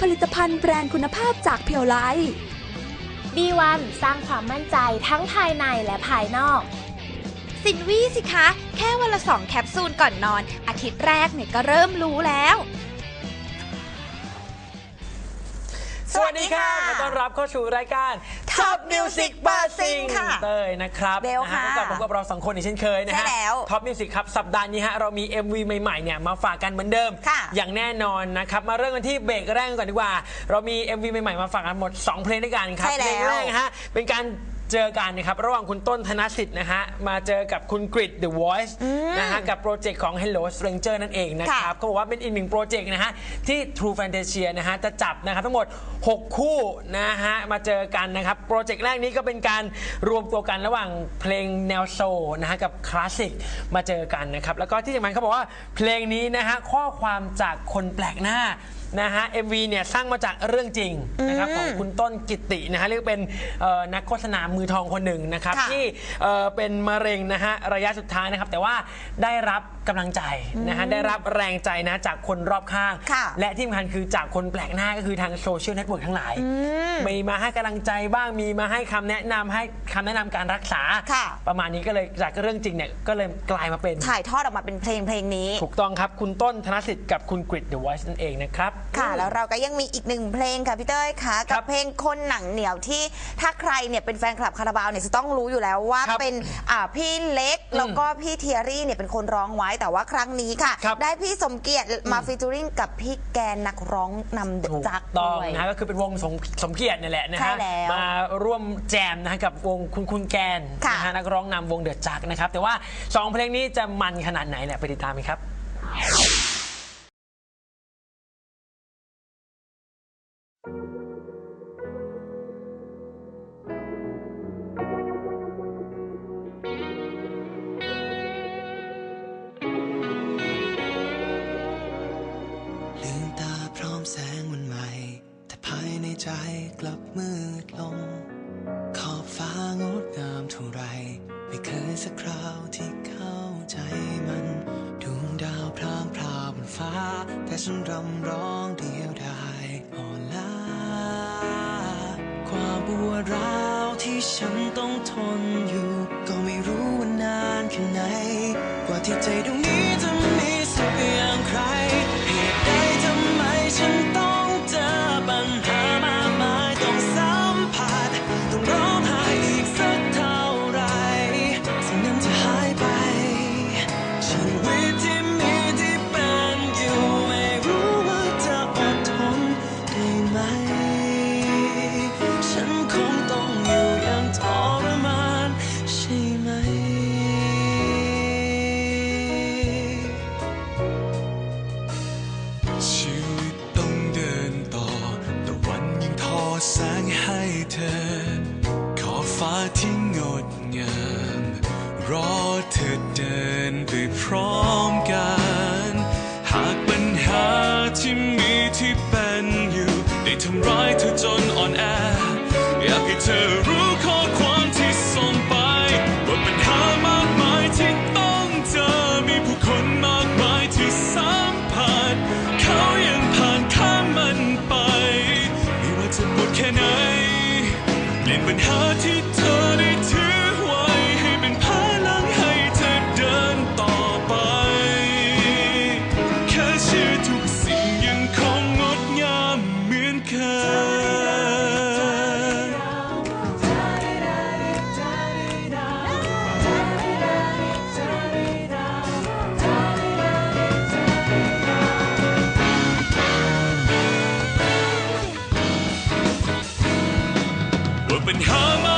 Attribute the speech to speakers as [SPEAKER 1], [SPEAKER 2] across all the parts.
[SPEAKER 1] ผลิตภัณฑ์แบรนด์คุณภาพจากเพียวไล
[SPEAKER 2] B1 สร้างความมั่นใจทั้งภายในและภายนอก
[SPEAKER 3] สินวี่สิคะ แค่วันละสองแคปซูลก่อนนอน อาทิตย์แรกเนี่ยก็เริ่มรู้แล้ว
[SPEAKER 4] สวัสดีค่ะขอต้อนรับเข้าสู่รายการ
[SPEAKER 5] Top Music Buzzing ค่ะ
[SPEAKER 4] เต้ยนะครับ
[SPEAKER 5] เบลค่ะ
[SPEAKER 4] นฮพบกับผมกับเราสองคนอีกเช่นเคยนะฮะ
[SPEAKER 5] ใช่แล้ว
[SPEAKER 4] Top Music ครับสัปดาห์นี้ฮะเรามี MV ใหม่ๆเนี่ยมาฝากกันเหมือนเดิม
[SPEAKER 5] ค่ะ
[SPEAKER 4] อย่างแน่นอนนะครับ มาเริ่มกันที่เบรกแรกกันก่อนดีกว่า เรามี MV ใหม่ๆมาฝากกันหมด 2 เพลงด้วยกันครับ
[SPEAKER 5] ใช่แล้ว
[SPEAKER 4] เพลงแรกฮะเป็นการ เจอกันนะครับ ระหว่างคุณต้นธนสิทธิ์นะฮะ มาเจอกับคุณกริด The Voice นะฮะ กับโปรเจกต์ของ Hello Stranger นั่นเองนะครับเขาบอกว่าเป็นอีกหนึ่งโปรเจกต์นะฮะ ที่ True Fantasia นะฮะ จะจับนะครับทั้งหมด 6 คู่นะฮะ มาเจอกันนะครับ โปรเจกต์แรกนี้ก็เป็นการรวมตัวกันระหว่างเพลงแนวโซลนะฮะ กับคลาสสิกมาเจอกันนะครับ แล้วก็ที่สำคัญเขาบอกว่าเพลงนี้นะฮะข้อความจากคนแปลกหน้า นะฮะ MV เนี่ยสร้างมาจากเรื่องจริงนะครับของคุณต้นกิตตินะฮะเรียกว่าเป็นเอ่อนักโฆษณามือทองคนหนึ่งนะครับ
[SPEAKER 5] ค่ะ
[SPEAKER 4] ที่เอ่อเป็นมะเร็งนะฮะระยะสุดท้ายนะครับ แต่ว่าได้รับ กำลังใจนะฮะได้รับแรงใจนะจากคนรอบข้าง
[SPEAKER 5] ค่ะ
[SPEAKER 4] และที่สำคัญคือจากคนแปลกหน้าก็คือทางโซเชียลเน็ตเวิร์กทั้งหลาย มีมาให้กำลังใจบ้างมีมาให้คำแนะนำให้คำแนะนำการรักษา
[SPEAKER 5] ค่ะ
[SPEAKER 4] ประมาณนี้ก็เลยจากเรื่องจริงเนี่ยก็เลยกลายมาเป็น
[SPEAKER 5] ถ่ายทอดออกมาเป็นเพลงเพลงนี้
[SPEAKER 4] ถูกต้องครับ คุณต้นธนสิทธิ์กับคุณกริดเดอะไวส์นั่นเองนะครับ
[SPEAKER 5] ค่ะ แล้วเราก็ยังมีอีกหนึ่งเพลงค่ะพี่เต้ยค่ะ
[SPEAKER 4] ครั
[SPEAKER 5] กับบเพลงคนหนังเหนียวที่ถ้าใครเนี่ยเป็นแฟนคลับคาราบาวเนี่ยจะต้องรู้อยู่แล้วว่า
[SPEAKER 4] ครับ
[SPEAKER 5] เป็นอ่าพี่เล็กแล้วก็พี่เทียรี่เนี่ยเป็นคนร้องไว้แต่ว่าครั้งนี้ค่ะ
[SPEAKER 4] ครับ
[SPEAKER 5] ได้พี่สมเกียรติมาฟีเจอริงกับพี่แกนนักร้องนำเดอะ
[SPEAKER 4] ถูก
[SPEAKER 5] จัก
[SPEAKER 4] ต้อง
[SPEAKER 5] ด้วย
[SPEAKER 4] นะฮะก็คือเป็นวงสมสมเกียรตินี่แหละนะ
[SPEAKER 5] ใช่
[SPEAKER 4] ฮะ
[SPEAKER 5] แล้ว
[SPEAKER 4] มาร่วมแจมนะฮะกับวงคุณคุณแกน
[SPEAKER 5] ค่ะ
[SPEAKER 4] นะฮะนักร้องนำวงเดอะจักนะครับ แต่ว่า 2 เพลงนี้จะมันขนาดไหนเนี่ยไปติดตามกันครับ
[SPEAKER 6] วาร้าวที่ฉันต้องทนอยู่ ก็ไม่รู้ว่านานแค่ไหน กว่าที่ใจดวง ไ open, come on.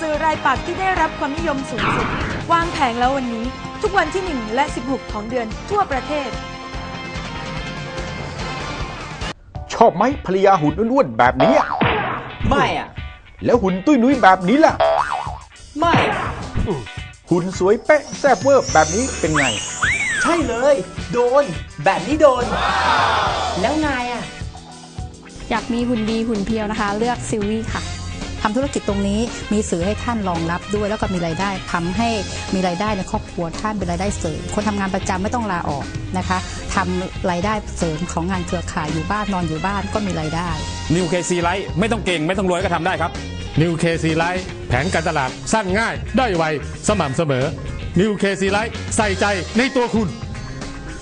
[SPEAKER 6] สื่อรายปัก
[SPEAKER 1] ษ์ที่ได้รับความนิยมสูงสุด วางแผงแล้ววันนี้ ทุกวันที่ 1 และ 16 ของเดือนทั่วประเทศ
[SPEAKER 7] ชอบไหมภรรยาหุ่นอ้วนๆแบบนี้อะ
[SPEAKER 8] ไม่อะ
[SPEAKER 7] แล้วหุ่นตุ้ยนุ้ยแบบนี้ล่ะ
[SPEAKER 8] ไม่
[SPEAKER 7] หุ่นสวยเป๊ะแซ่บเวอร์แบบนี้เป็นไง
[SPEAKER 8] ใช่เลย โดน แบบนี้โดน แล้วไงอะ
[SPEAKER 9] อยากมีหุ่นดีหุ่นเพียวนะคะ เลือกซิลวี่ค่ะ
[SPEAKER 10] ทำธุรกิจตรงนี้มีสื่อให้ท่านรองรับด้วย แล้วก็มีรายได้ทำให้มีรายได้ในครอบครัวท่านเป็นรายได้เสริมคนทำงานประจำไม่ต้องลาออกนะคะทำรายได้เสริมของงานเครือข่ายอยู่บ้านนอนอยู่บ้านก็มีรายได้
[SPEAKER 11] นิวเคซีไลท์ไม่ต้องเก่งไม่ต้องรวยก็ทำได้ครับนิวเคซีไลท์แผนการตลาดสั้นง่ายได้ไวสม่ำเสมอนิวเคซีไลท์ใส่ใจในตัวคุณ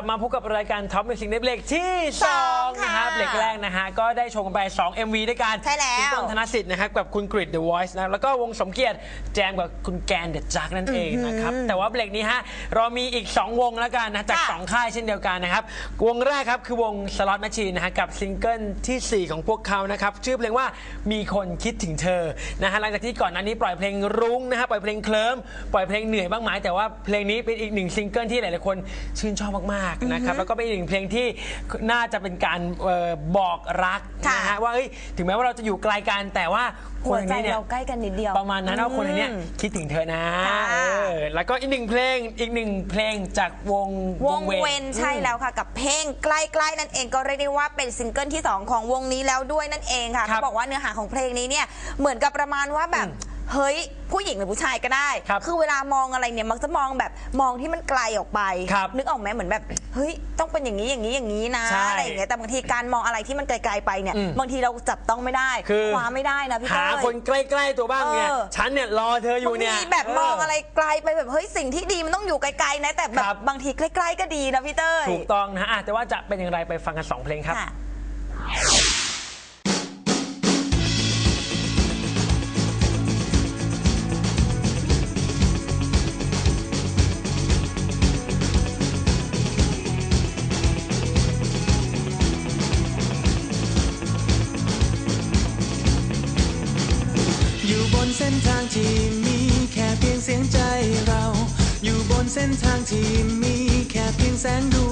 [SPEAKER 4] บลับมาพบกับรายการท็อปมิวสิกในเบรกที่
[SPEAKER 5] สอง
[SPEAKER 4] 2นะฮะ
[SPEAKER 5] ค่ะ
[SPEAKER 4] เบรกแรกนะฮะก็ได้ชมกันไป 2 MV ด้วยกัน
[SPEAKER 5] ใช่แล้ว
[SPEAKER 4] คุณต้นธนสิทธิ์นะครับกับคุณกริด The Voice นะแล้วก็วงสมเกียรติแจมกับคุณแกนเดอะจักนั่นเองนะครับแต่ว่าเบรกนี้ฮะเรามีอีก 2 วงแล้วกันนะจาก
[SPEAKER 5] ค่ะ
[SPEAKER 4] 2ค่ายเช่นเดียวกันนะครับวงแรกครับคือวงสล็อตแมชชีนนะฮะกับซิงเกิลทีสี่ 4 ของพวกเขานะครับชื่อเพลงว่ามีคนคิดถึงเธอนะฮะหลังจากที่ก่อนหน้านี้ปล่อยเพลงรุ้งนะฮะปล่อยเพลงเคลิ้มปล่อยเพลงเหนื่อยบ้างไหมแต่ว่าเพลงนี้เป็นอีกหนึ่งซิงเกิลที่หลายๆคนชื่นชอบมากๆนะครับแล้วก็เป็นอีกหนึ่งเพลงที่น่าจะเป็นการเอ่อบอกรักนะฮะว่าเอ้ยถึงแม้ว่าเราจะอยู่ไกลกันแต่ว่าค
[SPEAKER 5] หัวนใจ
[SPEAKER 4] นี้เนี่ย
[SPEAKER 5] เราใกล้กันนิดเดียว
[SPEAKER 4] ประมาณนั้นว่าคนนี้เนี่ยคิดถึงเธอนะ
[SPEAKER 5] ค่ะ
[SPEAKER 4] เออแล้วก็อีกหนึ่งเพลงอีกหนึ่งเพลงจากวง
[SPEAKER 5] วงเวนใช่
[SPEAKER 4] อืม
[SPEAKER 5] แล้วค่ะ กับเพลงใกล้ๆนั่นเองก็เรียกได้ว่าเป็นซิงเกิลที่ 2 ของวงนี้แล้วด้วยนั่นเองค่ะ
[SPEAKER 4] ครับ
[SPEAKER 5] เขาบอกว่าเนื้อหาของเพลงนี้เนี่ยเหมือนกับประมาณว่าแบบ เฮ้ยผู้หญิงหรือผู้ชายก็ได้
[SPEAKER 4] ครับ
[SPEAKER 5] อเวลามองอะไรเนี่ยมักจะมองแบบมองที่มันไกลออกไป
[SPEAKER 4] ครับ
[SPEAKER 5] นึกออกไหมเหมือนแบบเฮ้ยต้องเป็นอย่างนี้อย่างนี้อย่างนี้นะ
[SPEAKER 4] ใช่
[SPEAKER 5] อะไรอย่างเงี้ยแต่บางทีการมองอะไรที่มันไกลๆไปเนี่ย
[SPEAKER 4] อืม
[SPEAKER 5] บางทีเราจับต้องไม่ได้
[SPEAKER 4] คือ
[SPEAKER 5] คว้าไม่ได้นะพี่
[SPEAKER 4] หา
[SPEAKER 5] เต้ย
[SPEAKER 4] คนใกล้ๆตัวบ้างเนี่ย
[SPEAKER 5] เออ
[SPEAKER 4] ฉันเนี่ยรอเธออยู่เนี่ย
[SPEAKER 5] บางทีแบบมองอะไรไกลไปแบบเฮ้ยสิ่งที่ดีมันต้องอยู่ไกลๆนะแต่แบ
[SPEAKER 4] ครับบ
[SPEAKER 5] บางทีใกล้ ๆ ก็ดีนะพี่เต้ย
[SPEAKER 4] ถูกต้องนะฮะอะแต่ว่าจะเป็นอย่างไรไปฟังกัน2เพลงครับ
[SPEAKER 5] ค่ะ
[SPEAKER 12] เส้นทางที่มีแค่เพียงแสงดวง